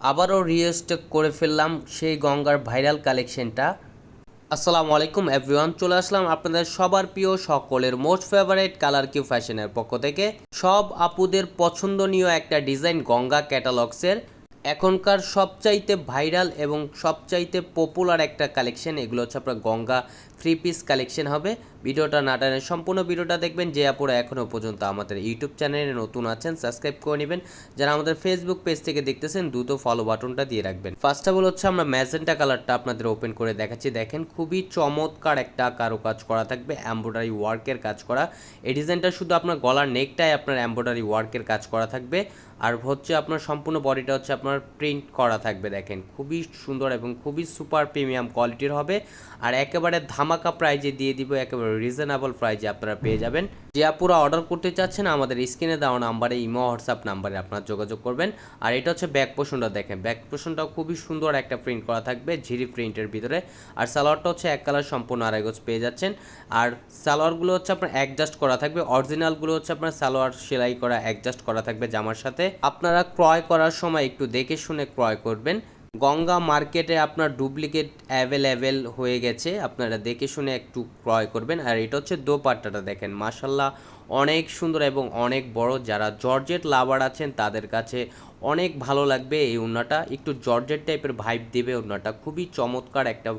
আবারও রিস্টক করে ফেললাম সেই গঙ্গার ভাইরাল কালেকশনটা আসসালামু আলাইকুম এভরিওয়ান চলে আসলাম আপনাদের সবার প্রিয় সকলের মোস্ট ফেভারিট কালার কিউ ফ্যাশনের পক্ষ থেকে। সব আপুদের পছন্দনীয় একটা ডিজাইন গঙ্গা ক্যাটালগসের এখনকার সবচাইতে ভাইরাল এবং সবচাইতে পপুলার একটা কালেকশন এগুলো হচ্ছে আপনার গঙ্গা থ্রি পিস কালেকশন হবে। ভিডিওটা না টানে সম্পূর্ণ ভিডিওটা দেখবেন। যে আপুরা এখনও পর্যন্ত আমাদের ইউটিউব চ্যানেলে নতুন আছেন সাবস্ক্রাইব করে নেবেন। যারা আমাদের ফেসবুক পেজ থেকে দেখতেছেন, দ্রুত ফলো বাটনটা দিয়ে রাখবেন। ফার্স্ট অফ অল হচ্ছে আমরা ম্যাজেন্টা কালারটা আপনাদের ওপেন করে দেখাচ্ছি। দেখেন, খুবই চমৎকার একটা কারও কাজ করা থাকবে এমব্রয়ডারি ওয়ার্কের কাজ করা। এই ডিজাইনটা শুধু আপনার গলার নেকটাই আপনার এমব্রয়ডারি ওয়ার্কের কাজ করা থাকবে। আর হচ্ছে আপনার সম্পূর্ণ বডিটা হচ্ছে আপনার প্রিন্ট করা থাকবে, দেখেন। খুবই সুন্দর এবং খুবই সুপার প্রিমিয়াম কোয়ালিটির হবে। আর একেবারে ধামাকা প্রাইজে দিয়ে দিব, একেবারে রিজনেবল প্রাইজে আপনারা পেয়ে যাবেন। যে আপুরা অর্ডার করতে চাচ্ছেন, আমাদের স্ক্রিনে দেওয়া নাম্বারে ইমো হোয়াটসঅ্যাপ নাম্বারে আপনারা যোগাযোগ করবেন। আর এটা হচ্ছে ব্যাক পোষণটা দেখেন। ব্যাক পোষণটাও খুবই সুন্দর একটা প্রিন্ট করা থাকবে, ঝিরি প্রিন্টের ভিতরে। আর সালোয়ারটা হচ্ছে এক কালার সম্পূর্ণ আড়াই গজ পেয়ে যাচ্ছেন। আর সালোয়ারগুলো হচ্ছে আপনার অ্যাডজাস্ট করা থাকবে। অরিজিনালগুলো হচ্ছে আপনার সালোয়ার সেলাই করা অ্যাডজাস্ট করা থাকবে জামার সাথে। আপনারা ক্রয় করার সময় একটু দেখে শুনে ক্রয় করবেন। গঙ্গা মার্কেটে আপনার ডুপ্লিকেট অ্যাভেলেবেল হয়ে গেছে। আপনারা দেখে শুনে একটু ক্রয় করবেন। আর এটা হচ্ছে দোপাট্টাটা দেখেন। মাসাল্লাহ অনেক সুন্দর এবং অনেক বড়। যারা জর্জেট লাভার আছেন, তাদের কাছে অনেক ভালো লাগবে এই উন্নাটা। একটু জর্জেট টাইপের ভাইব দেবে উন্নাটা। খুবই চমৎকার একটা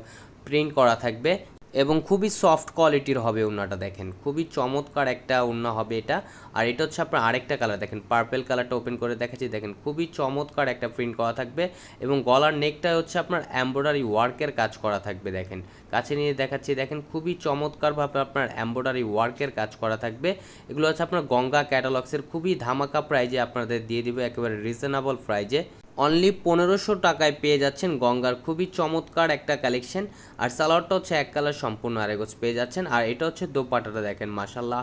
প্রিন্ট করা থাকবে। এবং খুবই সফট কোয়ালিটির হবে উন্নাটা দেখেন। খুবই চমৎকার একটা উন্না হবে এটা। আর এটা হচ্ছে আপনার আরেকটা কালার দেখেন পার্পেল কালারটা ওপেন করে দেখাচ্ছি। দেখেন খুবই চমৎকার একটা প্রিন্ট করা থাকবে এবং গলার নেকটা হচ্ছে আপনার এমব্রয়ডারি ওয়ার্কের কাজ করা থাকবে, দেখেন। কাছে নিয়ে দেখাচ্ছি, দেখেন খুবই চমৎকারভাবে আপনার এমব্রয়ডারি ওয়ার্কের কাজ করা থাকবে। এগুলো হচ্ছে আপনার গঙ্গা ক্যাটালগসের খুবই ধামাকা প্রাইজে আপনাদের দিয়ে দিবে, একেবারে রিজনেবল প্রাইজে অনলি পনেরোশো টাকায় পেয়ে যাচ্ছেন গঙ্গার খুবই চমৎকার একটা কালেকশন আর সালোয়ারটা হচ্ছে এক কালার সম্পূর্ণ আরেগোজ পেয়ে যাচ্ছেন। আর এটা হচ্ছে দোপাটাটা দেখেন মাসাল্লাহ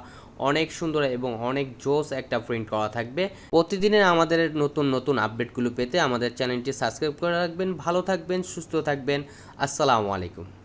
অনেক সুন্দর এবং অনেক জোস একটা প্রিন্ট করা থাকবে। প্রতিদিনের আমাদের নতুন নতুন আপডেটগুলো পেতে আমাদের চ্যানেলটি সাবস্ক্রাইব করে রাখবেন। ভালো থাকবেন, সুস্থ থাকবেন। আসসালামু আলাইকুম।